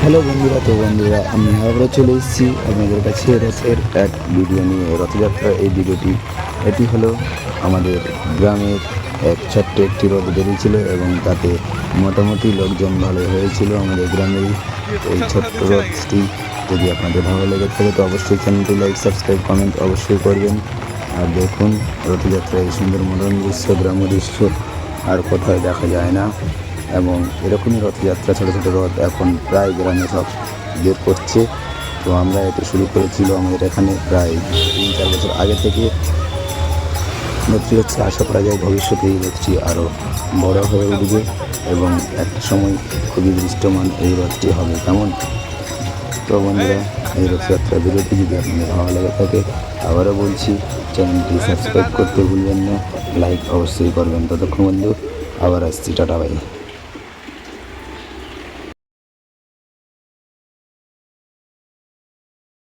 Hello বন্ধুরা, তো বন্ধুরা, আমি আবারও চলে এসেছি আপনাদের কাছে রথের এক ভিডিও নিয়ে। রথযাত্রা এই ভিডিওটি এটি হলো আমাদের গ্রামের এক ছোট্ট একটি রথ বেরিয়েছিল এবং তাতে মোটামুটি লোকজন ভালো হয়েছিল আমাদের গ্রামের এই ছোট্ট রথটি যদি আপনাদের ভালো লেগে থাকে, তো অবশ্যই চ্যানেলটি লাইক সাবস্ক্রাইব কমেন্ট অবশ্যই করবেন। আর দেখুন রথযাত্রা এই সুন্দর মনোরম দৃশ্য, গ্রাম্য দৃশ্য, আর কোথায় দেখা যায় না। এবং এরকমই রথযাত্রা, ছোটো ছোটো রথ এখন প্রায় গ্রামে সব বের করছে। তো আমরা এটি শুরু করেছিল আমাদের এখানে প্রায় তিন চার বছর আগে থেকে। রথটি হচ্ছে আশা করা যায় ভবিষ্যতে এই রথটি আরও বড় হয়ে উঠবে এবং একটা সময় খুবই দৃষ্টমান এই রথটি হবে। কেমন? তো বন্ধুরা, এই রথযাত্রা বিরতি যদি আপনাদের ভালো লেগে থাকে, আবারও বলছি, চ্যানেলটি সাবস্ক্রাইব করতে ভুলবেন না, লাইক অবশ্যই করবেন। ততক্ষণ বন্ধু, আবার আসছি। Tata, bye.